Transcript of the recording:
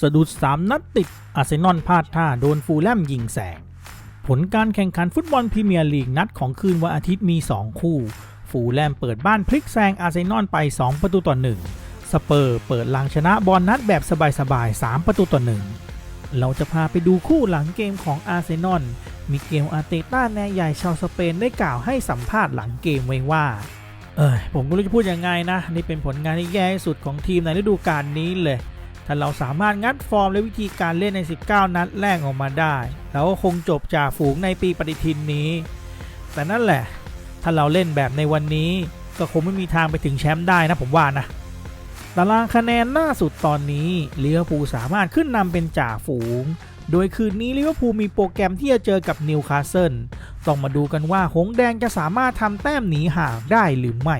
สะดุด 3 นัดติด อาร์เซนอลพลาดท่าโดนฟูลแลมยิงแสง ผลการแข่งขันฟุตบอลพรีเมียร์ลีกนัดของคืนวันอาทิตย์มี 2 คู่ ฟูลแลมเปิดบ้านพลิกแซงอาร์เซนอลไป 2 ประตูต่อ 1 สเปอร์เปิดลังชนะบอลนัดแบบสบายๆ 3 ประตูต่อ 1 เราจะพาไปดูคู่หลังเกมของอาร์เซนอล มิเกลอาร์เตต้าแนใหญ่ชาวสเปนได้กล่าวให้สัมภาษณ์หลังเกมไว้ว่าเออผมก็รู้จะพูดยังไงนะ นี่เป็นผลงานที่แย่ที่สุดของทีมในฤดูกาลนี้เลย ถ้าเราสามารถงัดฟอร์มและวิธีการเล่นใน 19 นัดแรกออกมาได้ เราก็คงจบจ่าฝูงในปีปฏิทินนี้ แต่นั่นแหละ ถ้าเราเล่นแบบในวันนี้ ก็คงไม่มีทางไปถึงแชมป์ได้นะผมว่านะตารางคะแนนล่าสุดตอนนี้ลิเวอร์พูลสามารถขึ้นนำเป็นจ่าฝูง โดยคืนนี้ลิเวอร์พูลมีโปรแกรมที่จะเจอกับนิวคาสเซิล ต้องมาดูกันว่าหงส์แดงจะสามารถทำแต้มหนีห่างได้หรือไม่